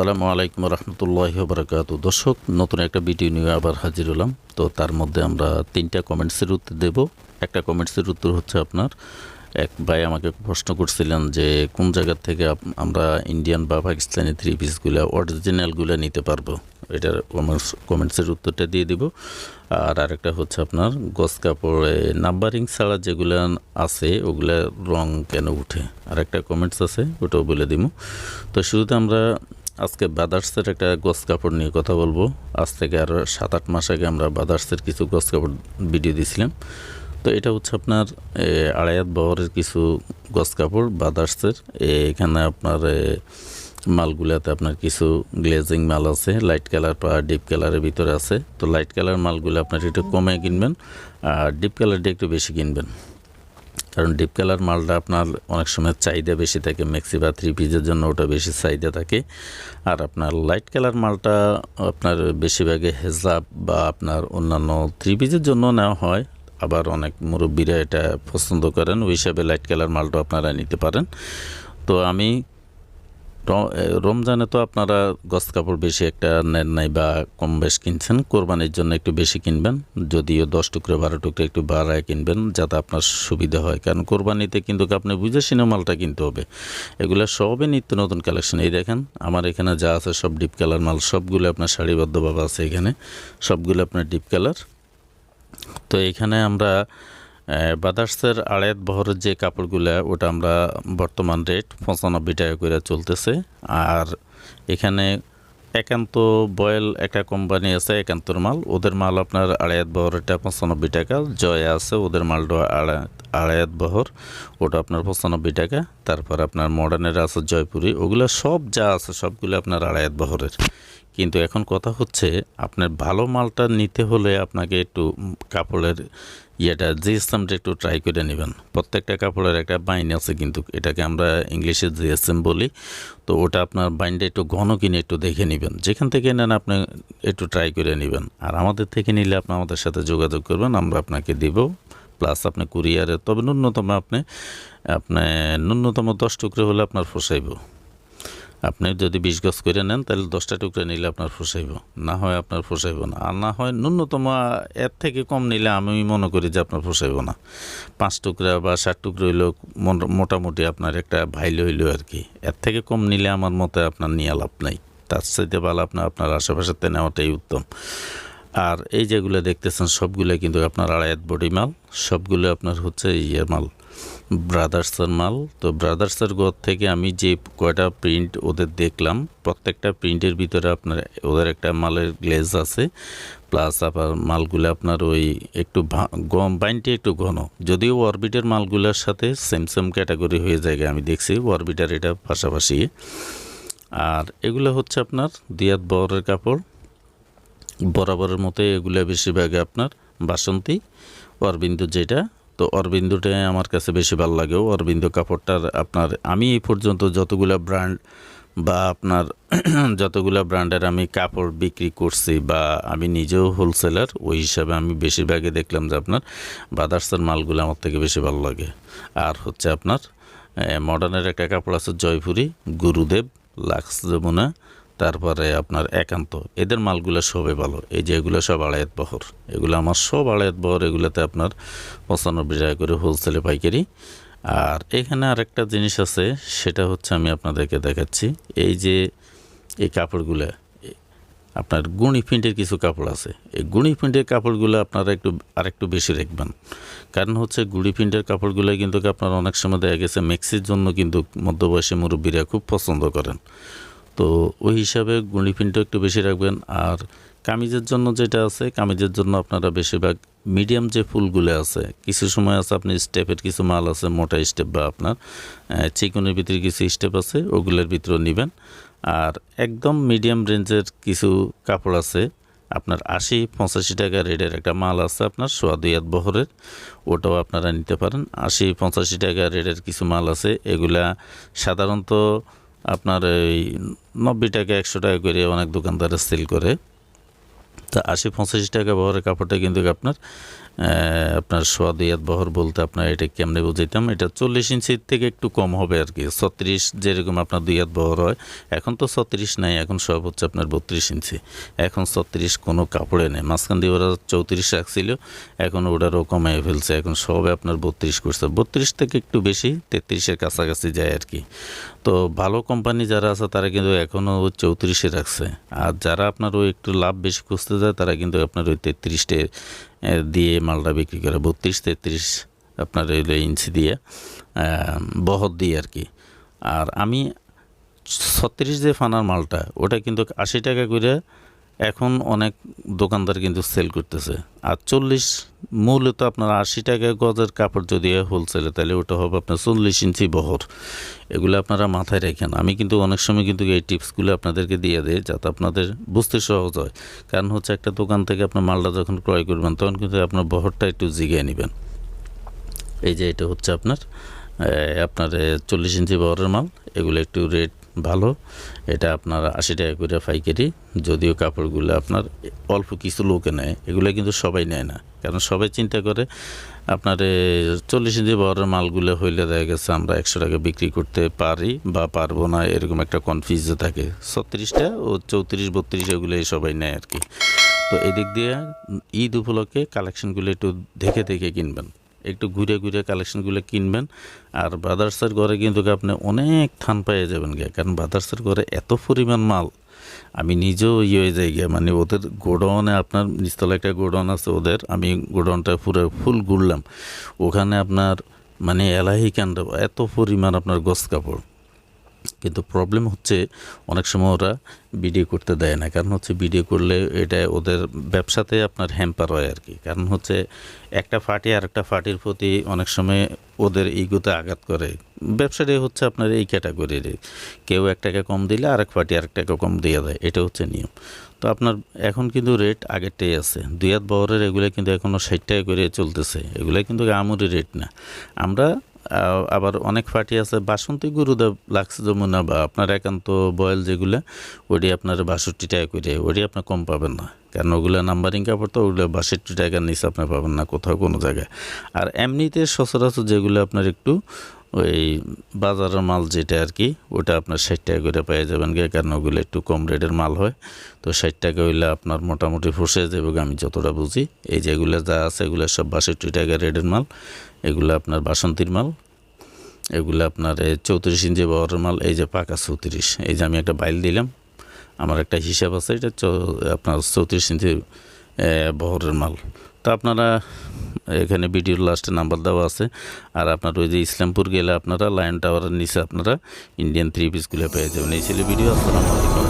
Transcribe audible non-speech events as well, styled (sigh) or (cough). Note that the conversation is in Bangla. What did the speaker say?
আসসালামু আলাইকুম রহমতুল্লাহ বরকাত দর্শক, নতুন একটা ভিডিও নিয়ে আবার হাজির হলাম। তো তার মধ্যে আমরা তিনটা কমেন্টসের উত্তর দেব। একটা কমেন্টসের উত্তর হচ্ছে আপনার, এক ভাই আমাকে প্রশ্ন করছিলেন যে, কোন জায়গা থেকে আমরা ইন্ডিয়ান বা পাকিস্তানি থ্রি পিসগুলো অরিজিনালগুলো নিতে পারব? এটার কমেন্টস, কমেন্টসের উত্তরটা দিয়ে দিব। আর আরেকটা হচ্ছে আপনার গস কাপড়ে নাম্বারিং ছাড়া যেগুলো আছে ওগুলা রং কেন উঠে? আর একটা কমেন্টস আছে, ওটাও বলে দিব তো শুরুতে আমরা আজকে বাদার্সের একটা গস কাপড় নিয়ে কথা বলব। আজ থেকে আরও সাত আট মাস আগে আমরা বাদার্সের কিছু গস কাপড় ভিডিও দিয়েছিলাম তো এটা হচ্ছে আপনার আড়াইয়াত বহরের কিছু গস কাপড় বাদার্সের। এখানে আপনার মালগুলাতে আপনার কিছু গ্লেজিং মাল আছে লাইট কালার বা ডিপ কালারের ভিতরে আছে। তো লাইট কালার মালগুলো আপনার একটু কমে কিনবেন, আর ডিপ কালারটা একটু বেশি কিনবেন। কারণ ডিপ কালার মালটা আপনার অনেক সময় চাহিদা বেশি থাকে ম্যাক্সি বা থ্রি পিসের জন্য ওটা বেশি চাহিদা থাকে। আর আপনার লাইট কালার মালটা আপনার বেশিরভাগে হেজাব বা আপনার অন্যান্য থ্রি পিসের জন্য নেওয়া হয়। আবার অনেক মুরব্বীরা এটা পছন্দ করেন, ওই হিসাবে লাইট কালার মালটা আপনারা নিতে পারেন। তো আমি রমজানে তো আপনারা গস কাপড় বেশি একটা নেন নাই বা কম বেশ কিনছেন। কোরবানির জন্য একটু বেশি কিনবেন, যদিও দশ টুকরো, বারো টুকরো একটু বাড়ায় কিনবেন, যাতে আপনার সুবিধা হয়। কারণ কোরবানিতে কিন্তু আপনি বুঝে শুনে মালটা কিনতে হবে। এগুলো সবই নিত্য নতুন কালেকশন। এই দেখেন, আমার এখানে যা আছে সব ডিপ কালার মাল, সবগুলো আপনার সারিবদ্ধভাবে আছে এখানে, সবগুলো আপনার ডিপ কালার। তো এখানে আমরা বাদার্সের আড়াইত বহরের যে কাপড়গুলো, ওটা আমরা বর্তমান রেট পঁচানব্বই টাকা করে চলতেছে। আর এখানে একান্ত বয়েল একটা কোম্পানি আছে, একান্তর মাল। ওদের মাল আপনার আড়াইয়াত বহরটা পঁচানব্বই টাকা, জয় আছে, ওদের মালটা আড়াই আড়াইয়াত বহর ওটা আপনার পঁচানব্বই টাকা। তারপর আপনার মডার্নের আছে জয়পুরি, ওগুলো সব যা আছে সবগুলো আপনার আড়াইয়াত বহরের কিন্তু এখন কথা হচ্ছে আপনার ভালো মালটা নিতে হলে আপনাকে একটু কাপড়ের ইয়েটা, জিএসএমটা একটু ট্রাই করে নেবেন। প্রত্যেকটা কাপড়ের একটা বাইন আছে কিন্তু এটাকে আমরা ইংলিশে জিএসএম বলি। তো ওটা আপনার বাইনটা একটু ঘন কিনে একটু দেখে নেবেন। যেখান থেকে নেন আপনি একটু ট্রাই করে নেবেন। আর আমাদের থেকে নিলে আপনি আমাদের সাথে যোগাযোগ করবেন, আমরা আপনাকে দিব। প্লাস আপনি কুরিয়ারে তবে ন্যূনতম আপনি আপনি ন্যূনতম দশ টুকরো হলে আপনার ফসাইব আপনি যদি বিশ গজ করে নেন, তাহলে দশটা টুকরা নিলে আপনার ফসাইব না হয় আপনার ফসাইব না। আর না হয় ন্যূনতম এর থেকে কম নিলে আমি মনে করি যে আপনার ফসাইব না। পাঁচ টুকরা বা ষাট টুকরা হইলেও মোটামুটি আপনার একটা ভাইল হইল আর কি। এর থেকে কম নিলে আমার মতে আপনার নিয়ে লাভ নাই। তার সাথে ভালো আপনার আপনার আশেপাশেতে নেওয়াটাই উত্তম। আর এই যেগুলো দেখতেছেন, সবগুলো কিন্তু আপনার আড়াইয়াত বডি মাল। সবগুলো আপনার হচ্ছে ইয়ে মাল। ব্রাদার্সের মাল। তো ব্রাদার্সের ঘর থেকে আমি যে কয়টা প্রিন্ট ওদের দেখলাম, প্রত্যেকটা প্রিন্টের ভিতরে আপনার ওদের একটা মালের গ্লেজ আছে, প্লাস আবার মালগুলো আপনার ওই একটু গম বাইনটি একটু ঘন। যদিও অরবিটের মালগুলোর সাথে সেম সেম ক্যাটাগরি হয়ে যায় আমি দেখছি অরবিটার এটা পাশাপাশি। আর এগুলো হচ্ছে আপনার দিয়াত বরের কাপড়। বরাবরের মতো এগুলো বেশিরভাগ আপনার বাসন্তী, অরবিন্দু যেটা তো অরবিন্দুটা আমার কাছে বেশি ভালো লাগে অরবিন্দু কাপড়টার আপনার, আমি এই পর্যন্ত যতগুলো ব্র্যান্ড বা আপনার (clears throat) যতগুলো ব্র্যান্ডের আমি কাপড় বিক্রি করছি বা আমি নিজেও হোলসেলার ওই হিসাবে আমি বেশিরভাগে দেখলাম যে আপনার বাদার্সের মালগুলো আমার থেকে বেশি ভালো লাগে। আর হচ্ছে আপনার মডার্নের একটা কাপড় আছে জয়পুরি, গুরুদেব, লাক্স যমুনা তারপরে আপনার একান্ত। এদের মালগুলো সবে ভালো। এই যে এগুলো সব আড়াইয়াত বহর। এগুলো আমার সব আড়াইয়াত বহর। এগুলোতে আপনার পঁচানব্বই টাকা করে হোলসেলে পাইকারি। আর এখানে আরেকটা জিনিস আছে, সেটা হচ্ছে আমি আপনাদেরকে দেখাচ্ছি। এই যে এই কাপড়গুলো, আপনার গুণি প্রিন্টের কিছু কাপড় আছে। এই গুণি প্রিন্টের কাপড়গুলো আপনারা একটু, আরেকটু বেশি রাখবেন কারণ হচ্ছে গুড়ি প্রিন্টের কাপড়গুলো কিন্তু আপনার অনেক সময় দেখা গেছে মেক্সির জন্য কিন্তু মধ্যবয়সী মুরব্বীরা খুব পছন্দ করেন। তো ওই হিসাবে গুঁড়ি একটু বেশি রাখবেন। আর কামিজের জন্য যেটা আছে, কামিজের জন্য আপনারা বেশিরভাগ মিডিয়াম যে ফুলগুলো আছে, কিছু সময় আছে আপনি স্টেপের কিছু মাল আছে, মোটা স্টেপ বা আপনার চিকনের ভিতরে কিছু স্টেপ আছে, ওগুলোর ভিতরে নেবেন। আর একদম মিডিয়াম রেঞ্জের কিছু কাপড় আছে, আপনার আশি, পঁচাশি টাকা রেটের একটা মাল আছে আপনার সোয়া দুই বহরের, ওটাও আপনারা নিতে পারেন। আশি, পঁচাশি টাকা রেটের কিছু মাল আছে, এগুলা সাধারণত আপনার এই নব্বই টাকা একশো টাকা করে অনেক দোকানদারে সেল করে। তা আশি পঁচাশি টাকা বহরের কাপড়টা কিন্তু আপনার আপনার সোয়া দুই হাত বহর বলতে আপনার এটা কেমনে বুঝাইতাম? এটা চল্লিশ ইঞ্চির থেকে একটু কম হবে আর কি। ছত্রিশ যেরকম আপনার দুই হাত বহর হয়, এখন তো ছত্রিশ নাই, এখন সব হচ্ছে আপনার বত্রিশ ইঞ্চি। এখন ছত্রিশ কোনো কাপড়ে নেই। মাঝখান দিয়ে ওরা চৌত্রিশ রাখছিল, এখন ওটারও কমাই ফেলছে, এখন সবে আপনার বত্রিশ করছে। বত্রিশ থেকে একটু বেশি, তেত্রিশের কাছাকাছি যায় আর কি। তো ভালো কোম্পানি যারা আছে, তারা কিন্তু এখনও চৌত্রিশে রাখছে। আর যারা আপনার ওই একটু লাভ বেশি খুঁজতে যায়, তারা কিন্তু আপনার ওই তেত্রিশটে দিয়ে মালটা বিক্রি করে। বত্রিশ, তেত্রিশ আপনার ওই ইঞ্চি দিয়ে বহর দিয়ে আর কি। আর আমি ছত্রিশ যে ফানার মালটা, ওটা কিন্তু আশি টাকা করে এখন অনেক দোকানদার কিন্তু সেল করতেছে। আর চল্লিশ মূলত আপনার আশি টাকা গজের কাপড় যদি হোলসেলে তাহলে ওটা হবে আপনার চল্লিশ ইঞ্চি বহর। এগুলো আপনারা মাথায় রাখেন। আমি কিন্তু অনেক সময় কিন্তু এই টিপসগুলো আপনাদেরকে দিয়ে দিই, যাতে আপনাদের বুঝতে সহজ হয়। কারণ হচ্ছে একটা দোকান থেকে আপনার মালটা যখন ক্রয় করবেন, তখন কিন্তু আপনার বহরটা একটু জিগিয়ে নেবেন। এই যে এটা হচ্ছে আপনার আপনার চল্লিশ ইঞ্চি বহরের মাল। এগুলো একটু রেট ভালো। এটা আপনার আশি টাকা করে পাইকারি, যদিও কাপড়গুলো আপনার অল্প কিছু লোকে নেয়, এগুলো কিন্তু সবাই নেয় না। কারণ সবাই চিন্তা করে, আপনার চল্লিশ ইঞ্চি বহরের মালগুলো হইলে দেখা গেছে আমরা একশো টাকা বিক্রি করতে পারি বা পারব না, এরকম একটা কনফিউজে থাকে। ছত্রিশটা ও চৌত্রিশ, বত্রিশ এগুলো সবাই নেয় আর কি। তো এদিক দিয়ে ঈদ উপলক্ষে কালেকশনগুলো একটু দেখে দেখে কিনবেন। একটু ঘুরে ঘুরে কালেকশনগুলো কিনবেন। আর ব্রাদার্সের ঘরে কিন্তু আপনি অনেক থান পেয়ে যাবেন গিয়ে। কারণ ব্রাদার্সের ঘরে এত পরিমাণ মাল, আমি নিজেও ইয়ে হয়ে যাই গিয়ে। মানে ওদের গোডাউনে আপনার নিচতলা একটা গোডাউন আছে ওদের, আমি গোডাউনটা পুরো ফুল ঘুরলাম। ওখানে আপনার মানে এলাহি কাণ্ড এত পরিমাণ আপনার গছ কাপড়। কিন্তু প্রবলেম হচ্ছে অনেক সময় ওরা ভিডিও করতে দেয় না। কারণ হচ্ছে ভিডিও করলে এটা ওদের ব্যবসাতে আপনার হ্যাম্পার হয় আর কি কারণ হচ্ছে একটা ফাটি আর একটা ফাটির প্রতি অনেক সময় ওদের ইগোতে আঘাত করে। ব্যবসাটাই হচ্ছে আপনার এই ক্যাটাগরির কেউ এক টাকা কম দিলে আরেক ফাটি আরেক টাকা কম দিয়ে দেয়। এটা হচ্ছে নিয়ম। তো আপনার এখন কিন্তু রেট আগেরটাই আছে। দুই হাত বহরের এগুলো কিন্তু এখনও ষাট টাকা করে চলতেছে। এগুলো কিন্তু আমুরি রেট না। আমরা আবার অনেক পার্টি আছে, বাসন্তী গুরুদেব লাগছে যমুনা, বা আপনার একান্ত বয়েল যেগুলো ওটি আপনার বাষট্টি টাকা করে ওটি আপনার কম পাবেন না। কারণ ওগুলো নাম্বারিং কাপড় তো, ওগুলো বাষট্টি টাকার নিচে আপনি পাবেন না কোথাও কোনো জায়গায়। আর এমনিতে সচরাচর যেগুলো আপনার একটু ওই বাজারের মাল যেটা আর কি, ওটা আপনার ষাট টাকা করে পেয়ে যাবেন গে কারণ ওগুলো একটু কম রেটের মাল হয়। তো ষাট টাকা হইলে আপনার মোটামুটি ফসে যাবে আমি যতটা বুঝি। এই যেগুলো যা আছে, এগুলো সব বাষট্টি টাকা রেটের মাল। এগুলো আপনার বাসন্তীর মাল। এগুলো আপনার চৌত্রিশ ইঞ্চি বহরের মাল, এই যে পাকা চৌত্রিশ। এই যে আমি একটা বাইল দিলাম, আমার একটা হিসাব আছে, এটা আপনার চৌত্রিশ ইঞ্চি বহরের মাল। তো আপনারা এখানে ভিডিওর লাস্টে নাম্বার দেওয়া আছে। আর আপনার ওই যে ইসলামপুর গেলে আপনারা, লায়ন টাওয়ারের নিচে আপনারা ইন্ডিয়ান থ্রি পিসগুলো পেয়ে যাবেন। এই ছিল ভিডিও আসসালামু